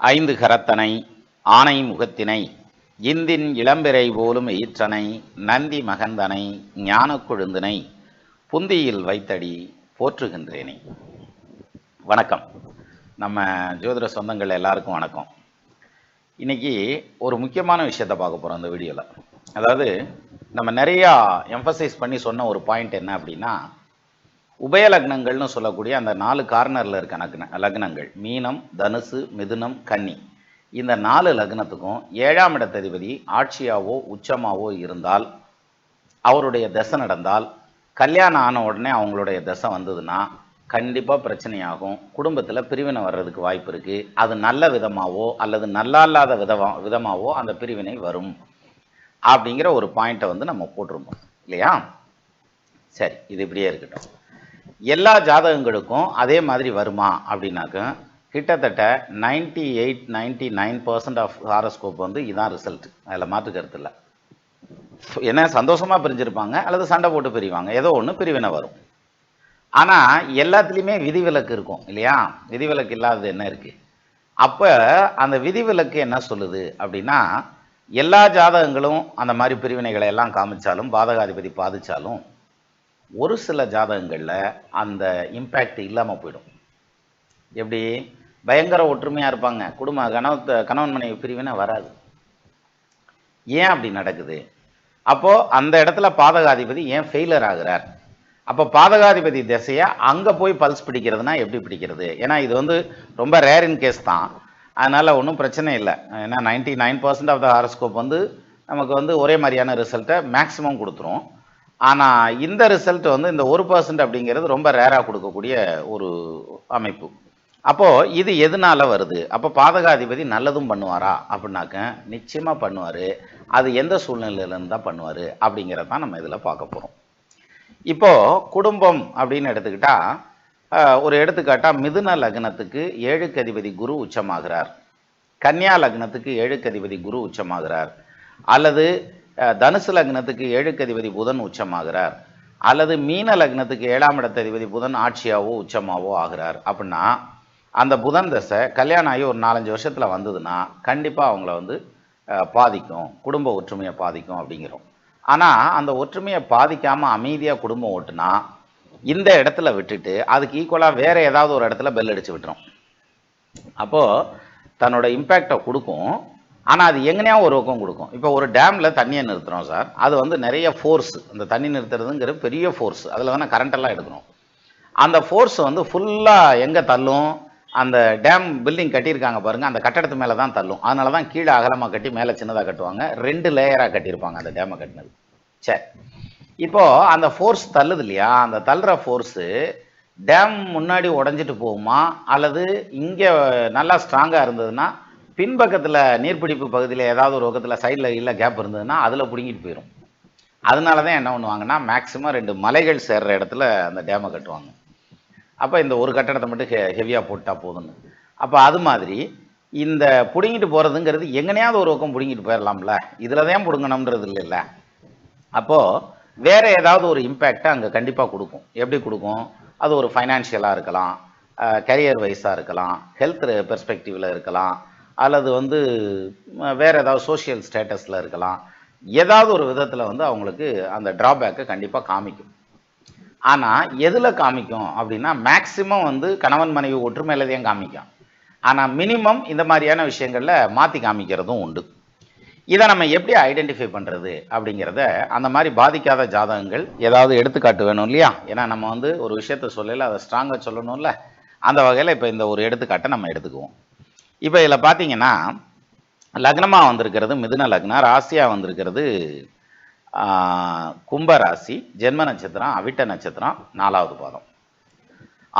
ஐந்து கரத்தனை ஆனை முகத்தினை இந்தின் இளம்பிறை போலும் ஈற்றனை நந்தி மகந்தனை ஞான கொழுந்தினை புந்தியில் வைத்தடி போற்றுகின்றேனே. வணக்கம். நம்ம ஜோதிட சொந்தங்கள் எல்லாருக்கும் வணக்கம். இன்னைக்கு ஒரு முக்கியமான விஷயத்த பார்க்க போகிறோம் இந்த வீடியோவில் அதாவது நம்ம நிறையா எம்ஃபசைஸ் பண்ணி சொன்ன ஒரு பாயிண்ட் என்ன அப்படின்னா உபய லக்னங்கள்னு சொல்லக்கூடிய அந்த நாலு கார்னரில் இருக்க லக்ன லக்னங்கள். மீனம் தனுசு மிதுனம் கன்னி. இந்த நாலு லக்னத்துக்கும் ஏழாம் இடத்ததிபதி ஆட்சியாவோ உச்சமாவோ இருந்தால் அவருடைய தசை நடந்தால் கல்யாணம் ஆன உடனே அவங்களுடைய தசை வந்ததுன்னா கண்டிப்பாக பிரச்சனையாகும். குடும்பத்தில் பிரிவினை வர்றதுக்கு வாய்ப்பு இருக்குது அது நல்ல விதமாகவோ அல்லது நல்லா இல்லாத விதமா விதமாகவோ அந்த பிரிவினை வரும். அப்படிங்கிற ஒரு பாயிண்ட்டை வந்து நம்ம போட்டிருப்போம் இல்லையா? சரி இது இப்படியே இருக்கட்டும். எல்லா ஜாதகங்களுக்கும் அதே மாதிரி வருமா அப்படின்னாக்க கிட்டத்தட்ட ninety eight ninety nine percent of horoscope வந்து இதுதான் ரிசல்ட் அதில் மாற்று கருத்து இல்லை. என்ன சந்தோஷமாக பிரிஞ்சிருப்பாங்க அல்லது சண்டை போட்டு பிரிவாங்க ஏதோ ஒன்று பிரிவினை வரும். ஆனால் எல்லாத்துலேயுமே விதிவிலக்கு இருக்கும் இல்லையா? விதிவிலக்கு இல்லாதது என்ன இருக்குது அப்போ அந்த விதிவிலக்கு என்ன சொல்லுது அப்படின்னா எல்லா ஜாதகங்களும் அந்த மாதிரி பிரிவினைகளை எல்லாம் காமிச்சாலும் பாதகாதிபதி பாதித்தாலும் ஒரு சில ஜாதகங்களில் அந்த இம்பேக்ட் இல்லாமல் போயிடும். எப்படி? பயங்கர ஒற்றுமையாக இருப்பாங்க. குடும்ப கணவத்தை கணவன் மனைவி பிரிவினை வராது. ஏன் அப்படி நடக்குது? அப்போது அந்த இடத்துல பாதகாதிபதி ஏன் ஃபெயிலர் ஆகிறார்? அப்போ பாதகாதிபதி திசையை அங்கே போய் பல்ஸ் பிடிக்கிறதுனா எப்படி பிடிக்கிறது? ஏன்னா இது வந்து ரொம்ப ரேர் இன் கேஸ் தான். அதனால் ஒன்றும் பிரச்சனை இல்லை. ஏன்னா ninety nine percent of the horoscope வந்து நமக்கு வந்து ஒரே மாதிரியான ரிசல்ட்டை மேக்ஸிமம் கொடுத்துரும். ஆனால் இந்த ரிசல்ட் வந்து இந்த ஒரு பர்சன்ட் அப்படிங்கிறது ரொம்ப ரேராக கொடுக்கக்கூடிய ஒரு அமைப்பு. அப்போது இது எதனால வருது? அப்போ பாதகாதிபதி நல்லதும் பண்ணுவாரா? அப்படின்னாக்க நிச்சயமாக பண்ணுவார். அது எந்த சூழ்நிலையிலேருந்து தான் பண்ணுவார்? அப்படிங்கிறத தான் நம்ம இதில் பார்க்க போகிறோம் இப்போது குடும்பம் அப்படின்னு எடுத்துக்கிட்டால் ஒரு எடுத்துக்காட்டாக மிதுன லக்னத்துக்கு ஏழுக்கு அதிபதி குரு உச்சமாகிறார். கன்னியா லக்னத்துக்கு ஏழுக்கு அதிபதி குரு உச்சமாகிறார். அல்லது தனுசு லக்னத்துக்கு ஏழுக்கு அதிபதி புதன் உச்சமாகிறார். அல்லது மீன லக்னத்துக்கு ஏழாம் இடத்ததிபதி புதன் ஆட்சியாவோ உச்சமாவோ ஆகிறார். அப்படின்னா அந்த புதன் தசை கல்யாணம் ஆகி ஒரு நாலஞ்சு வருஷத்தில் வந்ததுன்னா கண்டிப்பாக அவங்கள வந்து பாதிக்கும். குடும்ப ஒற்றுமையை பாதிக்கும் அப்படிங்கிறோம். ஆனால் அந்த ஒற்றுமையை பாதிக்காமல் அமைதியாக குடும்பம் ஓட்டுனா இந்த இடத்துல விட்டுட்டு அதுக்கு ஈக்குவலாக வேறு ஏதாவது ஒரு இடத்துல பெல் அடித்து விட்டுரும். அப்போது தன்னோட இம்பேக்டை கொடுக்கும். ஆனால் அது எங்கனையா ஒரு பக்கம் கொடுக்கும். இப்போ ஒரு டேமில் தண்ணியை நிறுத்துகிறோம் சார் அது வந்து நிறைய ஃபோர்ஸ் இந்த தண்ணி நிறுத்துறதுங்கிற பெரிய ஃபோர்ஸ் அதில் தானே கரண்டெல்லாம் எடுக்கணும். அந்த ஃபோர்ஸ் வந்து ஃபுல்லாக எங்கே தள்ளும்? அந்த டேம் பில்டிங் கட்டியிருக்காங்க பாருங்கள் அந்த கட்டடத்து மேலே தான் தள்ளும். அதனால தான் கீழே அகலமாக கட்டி மேலே சின்னதாக கட்டுவாங்க. ரெண்டு லேயராக கட்டியிருப்பாங்க அந்த டேமை கட்டினது. சரி இப்போது அந்த ஃபோர்ஸ் தள்ளுது இல்லையா? அந்த தள்ளுற ஃபோர்ஸு டேம் முன்னாடி உடஞ்சிட்டு போகுமா? அல்லது இங்கே நல்லா ஸ்ட்ராங்காக இருந்ததுன்னா பின்பக்கத்தில் நீர்பிடிப்பு பகுதியில் ஏதாவது ஒரு பக்கத்தில் சைடில் இல்லை கேப் இருந்ததுன்னா அதில் பிடுங்கிட்டு போயிடும் அதனால தான் என்ன பண்ணுவாங்கன்னா மேக்ஸிமம் ரெண்டு மலைகள் சேர்ற இடத்துல அந்த டேமை கட்டுவாங்க. அப்போ இந்த ஒரு கட்டடத்தை மட்டும் ஹெ ஹெவியாக போட்டால் போதும்னு. அப்போ அது மாதிரி இந்த பிடுங்கிட்டு போகிறதுங்கிறது எங்கனையாவது ஒரு பக்கம் பிடுங்கிட்டு போயிடலாம்ல இதில் தான் பிடுங்கணுன்றது இல்லைல்ல. அப்போது வேற ஏதாவது ஒரு இம்பேக்டை அங்கே கண்டிப்பாக கொடுக்கும். எப்படி கொடுக்கும்? அது ஒரு ஃபைனான்ஷியலாக இருக்கலாம். கரியர் வைஸாக இருக்கலாம். ஹெல்த் பெர்ஸ்பெக்டிவில் இருக்கலாம். அல்லது வந்து வேறு வேற ஏதாவது சோஷியல் ஸ்டேட்டஸில் இருக்கலாம். ஏதாவது ஒரு விதத்தில் வந்து அவங்களுக்கு அந்த ட்ராபேக்கை கண்டிப்பாக காமிக்கும். ஆனால் எதில் காமிக்கும் அப்படின்னா மேக்சிமம் வந்து கணவன் மனைவி ஒற்றுமையில தான் காமிக்கும். ஆனால் மினிமம் இந்த மாதிரியான விஷயங்களில் மாற்றி காமிக்கிறதும் உண்டு. இதை நம்ம எப்படி ஐடென்டிஃபை பண்ணுறது அப்படிங்கிறத அந்த மாதிரி பாதிக்காத ஜாதகங்கள் ஏதாவது எடுத்துக்காட்டு வேணும் இல்லையா? ஏன்னா நம்ம வந்து ஒரு விஷயத்த சொல்லல அதை ஸ்ட்ராங்காக சொல்லணும்ல. அந்த வகையில் இப்போ இந்த ஒரு எடுத்துக்காட்டை நம்ம எடுத்துக்குவோம். இப்போ இதில் பார்த்தீங்கன்னா லக்னமாக வந்திருக்கிறது மிதுன லக்னம் ராசியாக வந்திருக்கிறது கும்ப ராசி ஜென்ம நட்சத்திரம் அவிட்ட நட்சத்திரம் நாலாவது பாதம்.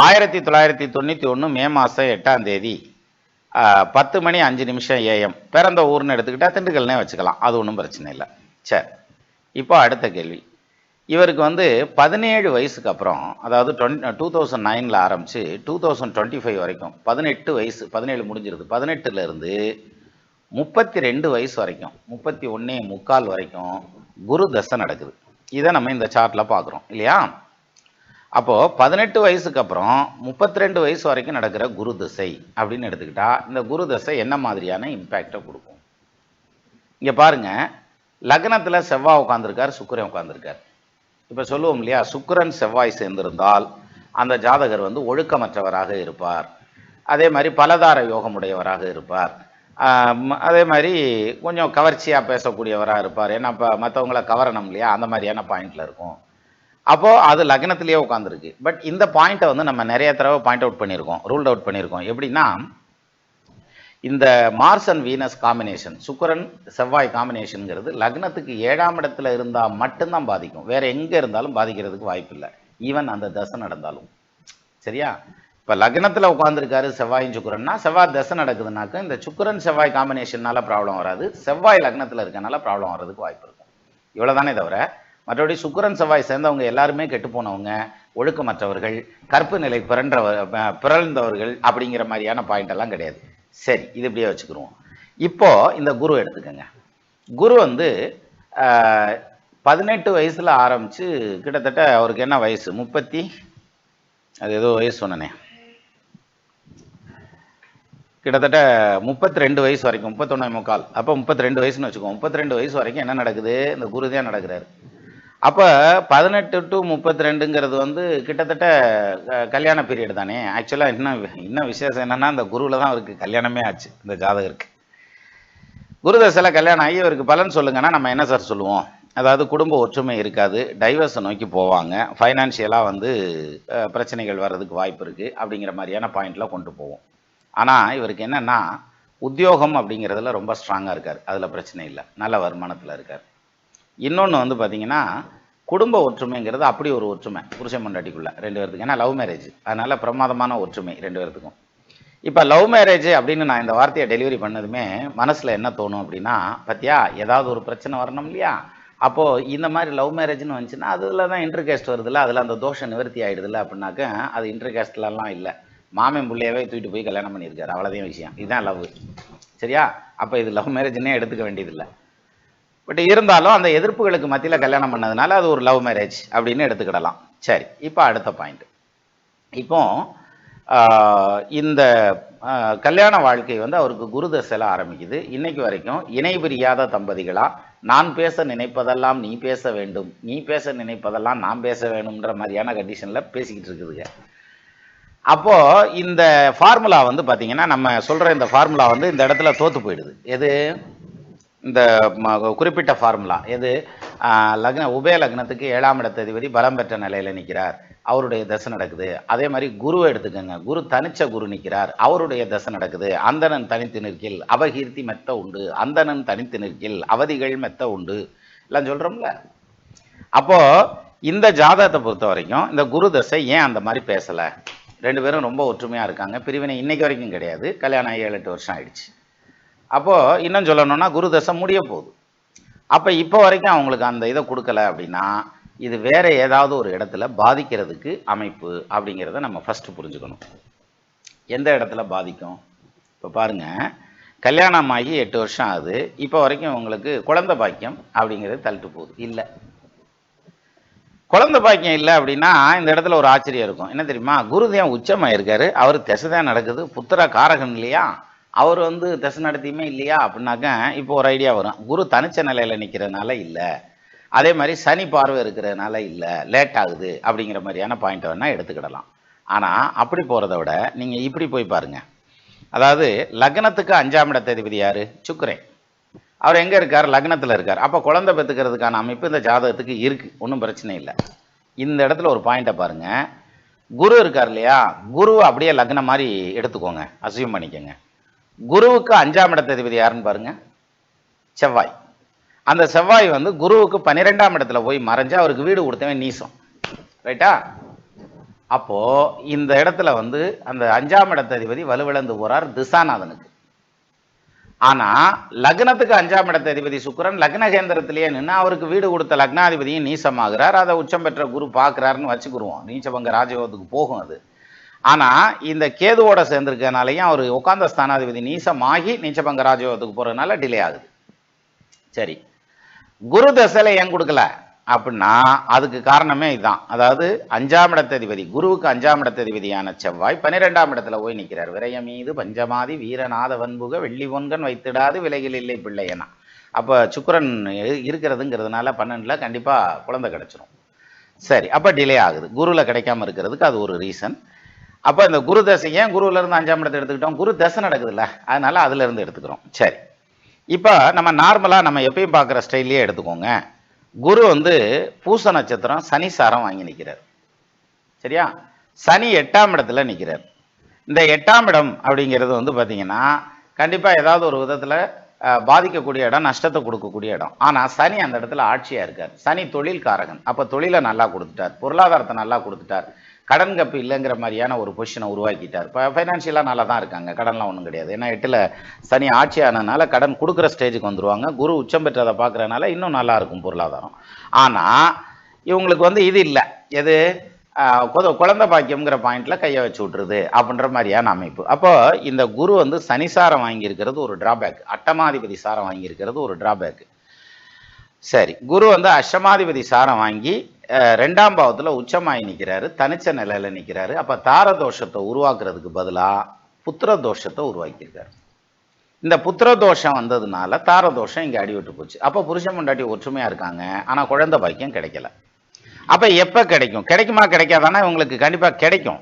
ஆயிரத்தி தொள்ளாயிரத்தி தொண்ணூற்றி ஒன்று மே மாதம் எட்டாம் தேதி பத்து மணி அஞ்சு நிமிஷம் ஏஎம் பிறந்த ஊர்னு எடுத்துக்கிட்டால் திண்டுக்கல்னே வச்சுக்கலாம். அது ஒன்றும் பிரச்சனை இல்லை. சரி. இப்போ அடுத்த கேள்வி. இவருக்கு வந்து பதினேழு வயசுக்கு அப்புறம் அதாவது டுவெண்ட் டூ தௌசண்ட் நைனில் ஆரம்பித்து டூ தௌசண்ட் டுவெண்ட்டி ஃபைவ் வரைக்கும் பதினெட்டு வயசு பதினேழு முடிஞ்சிருது. பதினெட்டுலேருந்து முப்பத்தி ரெண்டு வயசு வரைக்கும் முப்பத்தி ஒன்றே முக்கால் வரைக்கும் குரு தசை நடக்குது. இதை நம்ம இந்த சார்ட்டில் பார்க்குறோம் இல்லையா? அப்போது பதினெட்டு வயசுக்கு அப்புறம் முப்பத்தி ரெண்டு வயசு வரைக்கும் நடக்கிற குரு தசை அப்படின்னு எடுத்துக்கிட்டால் இந்த குரு தசை என்ன மாதிரியான இம்பேக்டை கொடுக்கும்? இங்கே பாருங்க லக்னத்தில் செவ்வாய் உட்காந்துருக்கார் சுக்கரன் உட்காந்துருக்கார் இப்போ சொல்லுவோம் இல்லையா? சுக்கரன் செவ்வாய் சேர்ந்திருந்தால் அந்த ஜாதகர் வந்து ஒழுக்கமற்றவராக இருப்பார். அதே மாதிரி பலதார யோகமுடையவராக இருப்பார். அதே மாதிரி கொஞ்சம் கவர்ச்சியாக பேசக்கூடியவராக இருப்பார். ஏன்னா இப்போ மற்றவங்கள கவரணும் இல்லையா? அந்த மாதிரியான பாயிண்டில் இருக்கும். அப்போது அது லக்னத்திலேயே உட்காந்துருக்கு பட் இந்த பாயிண்ட்டை வந்து நம்ம நிறைய தடவை பாயிண்ட் அவுட் பண்ணியிருக்கோம். ரூல்ட் அவுட் பண்ணியிருக்கோம். எப்படின்னா இந்த மார்ஸ் அண்ட் வீனஸ் காம்பினேஷன் சுக்கரன் செவ்வாய் காம்பினேஷனுங்கிறது லக்னத்துக்கு ஏழாம் இடத்துல இருந்தால் மட்டும்தான் பாதிக்கும். வேற எங்கே இருந்தாலும் பாதிக்கிறதுக்கு வாய்ப்பு இல்லை ஈவன் அந்த தசை நடந்தாலும். சரியா? இப்போ லக்னத்தில் உட்காந்துருக்காரு செவ்வாயும் சுக்கரன்னா செவ்வாய் தசை நடக்குதுனாக்க இந்த சுக்கிரன் செவ்வாய் காம்பினேஷனால ப்ராப்ளம் வராது. செவ்வாய் லக்னத்தில் இருக்கனால ப்ராப்ளம் வர்றதுக்கு வாய்ப்பு இருக்கும். இவ்வளோதானே தவிர மற்றபடி சுக்கரன் செவ்வாய் சேர்ந்தவங்க எல்லாருமே கெட்டு போனவங்க ஒழுக்கமற்றவர்கள் கற்பு நிலை பிறன்றவர் பிறழ்ந்தவர்கள் அப்படிங்கிற மாதிரியான பாயிண்ட் எல்லாம் கிடையாது. சரி இது இப்படியே வச்சுக்கிருவோம். இப்போ இந்த குரு எடுத்துக்கோங்க. குரு வந்து பதினெட்டு வயசுல ஆரம்பிச்சு கிட்டத்தட்ட அவருக்கு என்ன வயசு? முப்பத்தி? அது ஏதோ வயசு சொன்னனே. கிட்டத்தட்ட முப்பத்தி ரெண்டு வயசு வரைக்கும் முப்பத்தொன்னே முக்கால். அப்போ முப்பத்தி ரெண்டு வயசுன்னு வச்சுக்கோங்க முப்பத்தி ரெண்டு வயசு வரைக்கும் என்ன நடக்குது? இந்த குரு தான் நடக்கிறாரு. அப்போ பதினெட்டு டு முப்பத்தி ரெண்டுங்கிறது வந்து கிட்டத்தட்ட கல்யாண பீரியட் தானே? ஆக்சுவலாக இன்னும் இன்னும் விசேஷம் என்னென்னா இந்த குருவில் தான் அவருக்கு கல்யாணமே ஆச்சு இந்த ஜாதகருக்கு. குருதசையில் கல்யாணம் ஆகி இவருக்கு பலன் சொல்லுங்கன்னா நம்ம என்ன சார் சொல்லுவோம்? அதாவது குடும்ப ஒற்றுமை இருக்காது டைவர்ஸை நோக்கி போவாங்க. ஃபைனான்ஷியலாக வந்து பிரச்சனைகள் வர்றதுக்கு வாய்ப்பு இருக்குது அப்படிங்கிற மாதிரியான பாயிண்ட்லாம் கொண்டு போவோம். ஆனால் இவருக்கு என்னென்னா உத்தியோகம் அப்படிங்கிறதுல ரொம்ப ஸ்ட்ராங்காக இருக்கார். அதில் பிரச்சனை இல்லை. நல்ல வருமானத்தில் இருக்கார். இன்னொன்று வந்து பார்த்தீங்கன்னா குடும்ப ஒற்றுமைங்கிறது அப்படி ஒரு ஒற்றுமை புருஷன் மண்டாட்டிக்குள்ளே ரெண்டு பேர்த்துக்கு. ஏன்னா லவ் மேரேஜ் அதனால் பிரமாதமான ஒற்றுமை ரெண்டு பேர்த்துக்கும். இப்போ லவ் மேரேஜ் அப்படின்னு நான் இந்த வார்த்தையை டெலிவரி பண்ணதுமே மனசில் என்ன தோணும் அப்படின்னா பார்த்தியா ஏதாவது ஒரு பிரச்சனை வரணும் இல்லையா? அப்போது இந்த மாதிரி லவ் மேரேஜ்னு வந்துச்சுன்னா அதில் தான் இன்டர்கேஸ்ட் வருதுல்ல அதில் அந்த தோஷம் நிவர்த்தி ஆகிடுதுல அப்படின்னாக்க அது இன்டர்கேஸ்ட்லலாம் இல்லை. மாமன் பிள்ளையவே தூக்கிட்டு போய் கல்யாணம் பண்ணியிருக்காரு. அவ்வளோதான் விஷயம். இதுதான் லவ் சரியா? அப்போ இது லவ் மேரேஜ்னே எடுத்துக்க வேண்டியதில்லை. பட் இருந்தாலும் அந்த எதிர்ப்புகளுக்கு மத்தியில் கல்யாணம் பண்ணதுனால அது ஒரு லவ் மேரேஜ் அப்படின்னு எடுத்துக்கிடலாம். சரி இப்போ அடுத்த பாயிண்ட் இப்போ இந்த கல்யாண வாழ்க்கை வந்து அவருக்கு குரு தசையில் ஆரம்பிக்குது. இன்னைக்கு வரைக்கும் இணை பிரியாத தம்பதிகளா நான் பேச நினைப்பதெல்லாம் நீ பேச வேண்டும் நீ பேச நினைப்பதெல்லாம் நான் பேச வேணும்ன்ற மாதிரியான கண்டிஷனில் பேசிக்கிட்டு இருக்குதுங்க. அப்போது இந்த ஃபார்முலா வந்து பார்த்திங்கன்னா நம்ம சொல்கிற இந்த ஃபார்முலா வந்து இந்த இடத்துல தோற்று போயிடுது. எது? இந்த ம- குறிப்பிட்ட ஃபார்முலா எது? லக்ன உபய லக்னத்துக்கு ஏழாம் இடத்ததிபதி பலம் பெற்ற நிலையில் நிற்கிறார் அவருடைய தசை நடக்குது. அதே மாதிரி குருவை எடுத்துக்கோங்க. குரு தனிச்ச குரு நிற்கிறார் அவருடைய தசை நடக்குது. அந்தணன் தனித்து நிற்கில் அவகீர்த்தி மெத்த உண்டு. அந்தணன் தனித்து நிற்கில் அவதிகள் மெத்த உண்டு. எல்லாம் சொல்கிறோம்ல அப்போது இந்த ஜாதகத்தை பொறுத்த வரைக்கும் இந்த குரு தசை ஏன் அந்த மாதிரி பேசலை? ரெண்டு பேரும் ரொம்ப ஒற்றுமையாக இருக்காங்க. பிரிவினை இன்னைக்கு வரைக்கும் கிடையாது. கல்யாணம் ஏழு எட்டு வருஷம் ஆயிடுச்சு. அப்போது இன்னும் சொல்லணும்னா குரு தசை முடிய போகுது. அப்போ இப்போ வரைக்கும் அவங்களுக்கு அந்த இதை கொடுக்கல அப்படின்னா இது வேற ஏதாவது ஒரு இடத்துல பாதிக்கிறதுக்கு அமைப்பு அப்படிங்கிறத நம்ம ஃபஸ்ட்டு புரிஞ்சுக்கணும். எந்த இடத்துல பாதிக்கும்? இப்போ பாருங்க கல்யாணம் ஆகி எட்டு வருஷம் ஆகுது. இப்போ வரைக்கும் உங்களுக்கு குழந்த பாக்கியம் அப்படிங்கிறது தள்ளிட்டு போகுது. இல்லை. குழந்த பாக்கியம் இல்லை அப்படின்னா இந்த இடத்துல ஒரு ஆச்சரியம் இருக்கும். என்ன தெரியுமா? குருதேவன் உச்சமாக இருக்காரு அவர் திசை தான் நடக்குது. புத்திர காரகன் இல்லையா? அவர் வந்து திசை நடத்தியுமே இல்லையா அப்படின்னாக்க இப்போ ஒரு ஐடியா வரும். குரு தனிச்ச நிலையில நிற்கிறதுனால இல்லை. அதே மாதிரி சனி பார்வை இருக்கிறதுனால இல்லை. லேட் ஆகுது அப்படிங்கிற மாதிரியான பாயிண்ட் வேணால் எடுத்துக்கிடலாம். ஆனால் அப்படி போகிறத விட நீங்கள் இப்படி போய் பாருங்கள் அதாவது லக்னத்துக்கு அஞ்சாம் இடத்ததிபதி யார்? சுக்கிரன். அவர் எங்கே இருக்கார்? லக்னத்தில் இருக்கார். அப்போ குழந்தை பெற்றுக்கிறதுக்கான அமைப்பு இந்த ஜாதகத்துக்கு இருக்குது ஒன்றும் பிரச்சனை இல்லை. இந்த இடத்துல ஒரு பாயிண்ட்டை பாருங்கள் குரு இருக்கார் இல்லையா? குருவை அப்படியே லக்னம் மாதிரி எடுத்துக்கோங்க. அசியூம் பண்ணிக்கோங்க. குருவுக்கு அஞ்சாம் இடத்ததிபதி யாருன்னு பாருங்க. செவ்வாய். அந்த செவ்வாய் வந்து குருவுக்கு பன்னிரெண்டாம் இடத்துல போய் மறைஞ்சு அவருக்கு வீடு கொடுத்தவன் நீசம். ரைட்டா? அப்போ இந்த இடத்துல வந்து அந்த அஞ்சாம் இடத்ததிபதி வலுவிழந்து போறார் திசாநாதனுக்கு. ஆனா லக்னத்துக்கு அஞ்சாம் இடத்த அதிபதி சுக்கரன் லக்னகேந்திரத்திலேயே நின்று அவருக்கு வீடு கொடுத்த லக்னாதிபதியும் நீசமாகிறார். அதை உச்சம் பெற்ற குரு பார்க்குறாருன்னு வச்சுக்கிருவோம். நீச்சபங்க ராஜயோகத்துக்கு போகும் அது. ஆனா இந்த கேதுவோட சேர்ந்துருக்கனாலையும் அவர் உட்காந்த ஸ்தானாதிபதி நீசமாகி நீச்சபங்க ராஜயோகத்துக்கு போறதுனால டிலே ஆகுது. சரி. குரு தசையில் ஏன் கொடுக்கல? அப்படின்னா அதுக்கு காரணமே இதுதான் அதாவது அஞ்சாம் இடத்ததிபதி குருவுக்கு அஞ்சாம் இடத்ததிபதியான செவ்வாய் பன்னிரெண்டாம் இடத்துல போய் நிற்கிறார் விரயம் மீது பஞ்சமாதி வீரநாத வன்புக வெள்ளி பொன்கன் வைத்திடாது விலைகள் இல்லை பிள்ளையனா அப்போ சுக்கரன் இருக்கிறதுங்கிறதுனால பன்னெண்டில் கண்டிப்பாக குழந்தை கிடைச்சிரும். சரி அப்போ டிலே ஆகுது. குருவில் கிடைக்காம இருக்கிறதுக்கு அது ஒரு ரீசன் அப்போ இந்த குரு தசை ஏன் குருவுல இருந்து அஞ்சாம் இடத்தை எடுத்துக்கிட்டோம்? குரு தசை நடக்குதுல்ல. அதனால அதுல இருந்து எடுத்துக்கிறோம். சரி. இப்போ நம்ம நார்மலாக நம்ம எப்பயும் பார்க்குற ஸ்டைல்லையே எடுத்துக்கோங்க. குரு வந்து பூச நட்சத்திரம் சனி சாரம் வாங்கி நிற்கிறார் சரியா? சனி எட்டாம் இடத்துல நிற்கிறார் இந்த எட்டாம் இடம் அப்படிங்கிறது வந்து பார்த்தீங்கன்னா கண்டிப்பாக ஏதாவது ஒரு விதத்தில் பாதிக்கக்கூடிய இடம் நஷ்டத்தை கொடுக்கக்கூடிய இடம். ஆனால் சனி அந்த இடத்துல ஆட்சியாக இருக்கார். சனி தொழில் காரகன் அப்போ தொழிலை நல்லா கொடுத்துட்டார். பொருளாதாரத்தை நல்லா கொடுத்துட்டார். கடன் கப்பு இல்லைங்கிற மாதிரியான ஒரு பொசிஷனை உருவாக்கிட்டார். இப்போ ஃபைனான்ஷியலாக நல்லா தான் இருக்காங்க. கடன்லாம் ஒன்றும் கிடையாது. ஏன்னா எட்டில் சனி ஆட்சி ஆனதுனால கடன் கொடுக்குற ஸ்டேஜுக்கு வந்துருவாங்க. குரு உச்சம் பெற்றதை பார்க்குறதுனால இன்னும் நல்லா இருக்கும் பொருளாதாரம். ஆனால் இவங்களுக்கு வந்து இது இல்லை. எது? ஆஹ் குழந்தை பாக்கியம்ங்கிற பாயிண்டில் கையை வச்சு விட்ருது அப்படின்ற மாதிரியான அமைப்பு. அப்போ இந்த குரு வந்து சனிசாரம் வாங்கியிருக்கிறது ஒரு டிராபேக் அட்டமாதிபதி சாரம் வாங்கியிருக்கிறது ஒரு டிராபேக் சரி குரு வந்து அஷ்டமாதிபதி சாரம் வாங்கி ரெண்டாம் பாவத்தில் உச்சமாகி நிற்கிறாரு தனிச்ச நிலையில் நிற்கிறாரு அப்போ தார தோஷத்தை உருவாக்குறதுக்கு பதிலாக புத்திர தோஷத்தை உருவாக்கியிருக்காரு. இந்த புத்திர தோஷம் வந்ததுனால தார தோஷம் இங்கே அடிவிட்டு போச்சு. அப்போ புருஷன் பொண்டாட்டி ஒற்றுமையாக இருக்காங்க ஆனால் குழந்தை பாக்கியம் கிடைக்கல. அப்போ எப்போ கிடைக்கும்? கிடைக்குமா கிடைக்காதானா? இவங்களுக்கு கண்டிப்பாக கிடைக்கும்.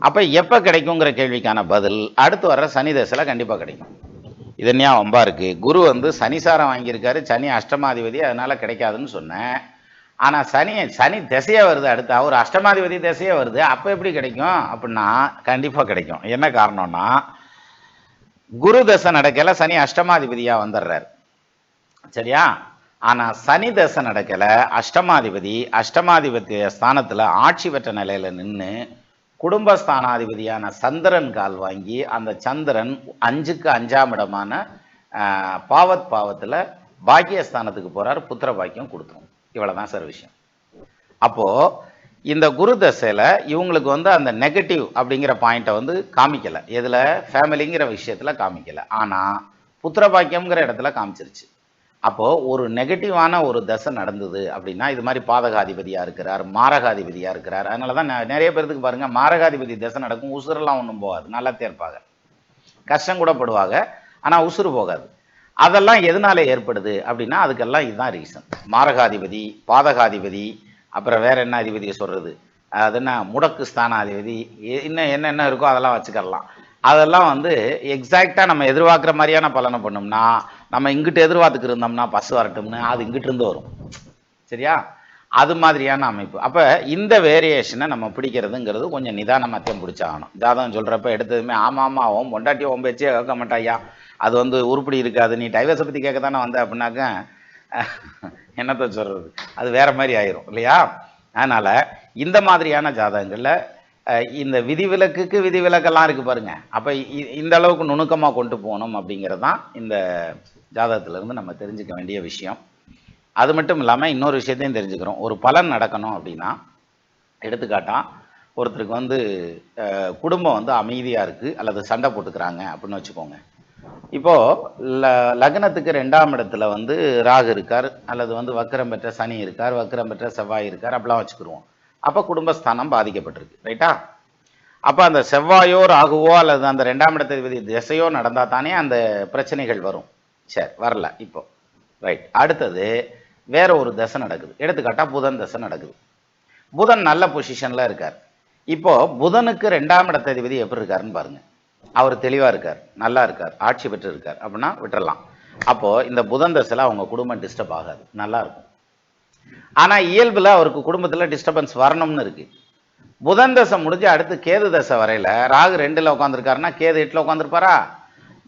அப்போ எப்போ கிடைக்குங்கிற கேள்விக்கான பதில் அடுத்து வர்ற சனி கண்டிப்பாக கிடைக்கும். இது வம்பா இருக்குது குரு வந்து சனிசாரம் வாங்கியிருக்காரு. சனி அஷ்டமாதிபதி அதனால் கிடைக்காதுன்னு சொன்னேன். ஆனால் சனி சனி திசையே வருது அடுத்து. அவர் அஷ்டமாதிபதி திசையே வருது. அப்போ எப்படி கிடைக்கும்? அப்படின்னா கண்டிப்பாக கிடைக்கும். என்ன காரணம்னா குரு தசை நடக்கலை சனி அஷ்டமாதிபதியாக வந்துடுறாரு சரியா? ஆனால் சனி தசை நடக்கலை அஷ்டமாதிபதி அஷ்டமாதிபதி ஸ்தானத்தில் ஆட்சி பெற்ற நிலையில் நின்று குடும்பஸ்தானாதிபதியான சந்திரன் கால் வாங்கி அந்த சந்திரன் அஞ்சுக்கு அஞ்சாம் இடமான பாவத் பாவத்தில் பாக்கியஸ்தானத்துக்கு போகிறார் புத்திர பாக்கியம் கொடுத்துரும். இவ்வளவுதான் சார் விஷயம். அப்போது இந்த குரு தசையில் இவங்களுக்கு வந்து அந்த நெகட்டிவ் அப்படிங்கிற பாயிண்ட்டை வந்து காமிக்கலை. எதில்? ஃபேமிலிங்கிற விஷயத்தில் காமிக்கலை. ஆனால் புத்திர பாக்கியம்ங்கிற இடத்துல காமிச்சிருச்சு. அப்போ ஒரு நெகட்டிவான ஒரு தசை நடந்தது அப்படின்னா இது மாதிரி பாதகாதிபதியா இருக்கிறார் மாரகாதிபதியா இருக்கிறார். அதனால தான் நெ- நிறைய பேர்த்துக்கு பாருங்க மாரகாதிபதி தசை நடக்கும் உசுரெல்லாம் ஒன்றும் போகாது நல்லா தேர்ப்பாக கஷ்டம் கூட படுவாங்க ஆனால் உசுறு போகாது. அதெல்லாம் எதனால ஏற்படுது அப்படின்னா அதுக்கெல்லாம் இதுதான் ரீசன் மாரகாதிபதி பாதகாதிபதி அப்புறம் வேற என்ன அதிபதியை சொல்றது? அது என்ன முடக்கு ஸ்தானாதிபதி இன்னும் என்னென்ன இருக்கோ அதெல்லாம் வச்சுக்கலாம் அதெல்லாம் வந்து எக்ஸாக்டாக நம்ம எதிர்பார்க்குற மாதிரியான பலனை பண்ணோம்னா நம்ம இங்கிட்டு எதிர்பார்த்துக்கு இருந்தோம்னா பஸ் வரட்டும்னு அது இங்கிட்டு இருந்து வரும். சரியா? அது மாதிரியான அமைப்பு. அப்போ இந்த வேரியேஷனை நம்ம பிடிக்கிறதுங்கிறது கொஞ்சம் நிதானமாத்தையும் பிடிச்சாகணும். ஜாதகம் சொல்கிறப்ப எடுத்ததுமே ஆமாம் ஆமா பொண்டாட்டி ஓம் பேச்சே கேட்க மாட்டாயா அது வந்து உருப்படி இருக்காது. நீ டைவர்ஸை பற்றி கேட்க தானே வந்த அப்படின்னாக்க என்னத்தை என்னத்த அது வேற மாதிரி ஆயிரும் இல்லையா? அதனால் இந்த மாதிரியான ஜாதகங்களில் இந்த விதிவிலக்குக்கு விதிவிலக்கெல்லாம் இருக்குது பாருங்கள் அப்போ இ- இந்த அளவுக்கு நுணுக்கமாக கொண்டு போகணும் அப்படிங்கிறது தான் இந்த ஜாதகத்துல இருந்து நம்ம தெரிஞ்சுக்க வேண்டிய விஷயம். அது மட்டும் இல்லாமல் இன்னொரு விஷயத்தையும் தெரிஞ்சுக்கிறோம். ஒரு பலன் நடக்கணும் அப்படின்னா எடுத்துக்காட்டால் ஒருத்தருக்கு வந்து குடும்பம் வந்து அமைதியாக இருக்குது அல்லது சண்டை போட்டுக்கிறாங்க அப்படின்னு வச்சுக்கோங்க. இப்போது ல லக்னத்துக்கு ரெண்டாம் இடத்துல வந்து ராகு இருக்கார் அல்லது வந்து வக்கரம் பெற்ற சனி இருக்கார் வக்கரம் பெற்ற செவ்வாய் இருக்கார் அப்படிலாம் வச்சுக்கிருவோம். அப்போ குடும்பஸ்தானம் பாதிக்கப்பட்டிருக்கு ரைட்டா அப்போ அந்த செவ்வாயோ ராகுவோ அல்லது அந்த ரெண்டாம் இடத்தை திசையோ நடந்தால் தானே அந்த பிரச்சனைகள் வரும். சரி வரல இப்போ. ரைட் அடுத்தது வேற ஒரு தசை நடக்குது. எடுத்துக்காட்டா புதன் தசை நடக்குது. புதன் நல்ல பொசிஷன்ல இருக்கார். இப்போ புதனுக்கு ரெண்டாம் இடத்ததிபதி எப்படி இருக்காருன்னு பாருங்க. அவர் தெளிவா இருக்கார் நல்லா இருக்கார் ஆட்சி பெற்று இருக்கார் அப்படின்னா விட்டுறலாம். அப்போ இந்த புதன் தசையில அவங்க குடும்பம் டிஸ்டர்ப் ஆகாது. நல்லா இருக்கும். ஆனா இயல்புல அவருக்கு குடும்பத்துல டிஸ்டர்பன்ஸ் வரணும்னு இருக்கு. புதன் தசை முடிஞ்சு அடுத்து கேது தசை வரையில ராகு ரெண்டுல உட்காந்துருக்காருன்னா கேது எட்டுல உட்காந்துருப்பாரா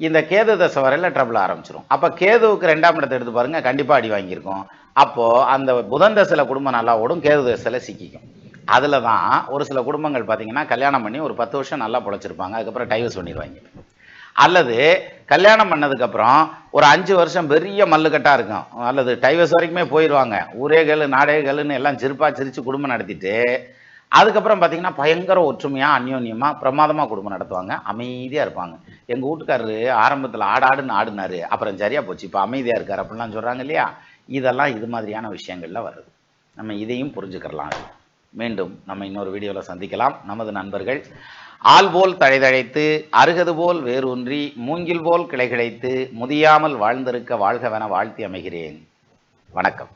இந்த கேது தசை வரையில ட்ரபிள் ஆரம்பிச்சிடும் அப்போ கேதுவுக்கு ரெண்டாம் இடத்தை எடுத்து பாருங்க கண்டிப்பாக அடி வாங்கியிருக்கோம். அப்போது அந்த புதன் தசையில் குடும்பம் நல்லா ஓடும் கேது தசையில் சிக்கிக்கும். அதில் தான் ஒரு சில குடும்பங்கள் பார்த்தீங்கன்னா கல்யாணம் பண்ணி ஒரு பத்து வருஷம் நல்லா பொழைச்சிருப்பாங்க. அதுக்கப்புறம் டைவர்ஸ் பண்ணிடுவாங்க அல்லது கல்யாணம் பண்ணதுக்கப்புறம் ஒரு அஞ்சு வருஷம் பெரிய மல்லுக்கட்டாக இருக்கும். அல்லது டைவர்ஸ் வரைக்குமே போயிடுவாங்க ஊரே நாடேகள்னு நாடே கல்லுன்னு எல்லாம் சிரிப்பாக சிரித்து குடும்பம் நடத்திட்டு அதுக்கப்புறம் பார்த்தீங்கன்னா பயங்கர ஒற்றுமையாக அந்யோன்யமாக பிரமாதமாக குடும்பம் நடத்துவாங்க. அமைதியாக இருப்பாங்க. எங்கள் வீட்டுக்காரரு ஆரம்பத்தில் ஆடாடுன்னு ஆடினாரு. அப்புறம் சரியாக போச்சு. இப்போ அமைதியாக இருக்கார் அப்படின்லாம் சொல்கிறாங்க இல்லையா? இதெல்லாம் இது மாதிரியான விஷயங்களில் வருது. நம்ம இதையும் புரிஞ்சுக்கிறலாம் மீண்டும் நம்ம இன்னொரு வீடியோவில் சந்திக்கலாம். நமது நண்பர்கள் ஆள் போல் தழைதழைத்து அருகது போல் வேரூன்றி மூங்கில் போல் கிளை கிளைகிழைத்து முதியாமல் வாழ்ந்திருக்க வாழ்கவென வாழ்த்தி அமைகிறேன். வணக்கம்.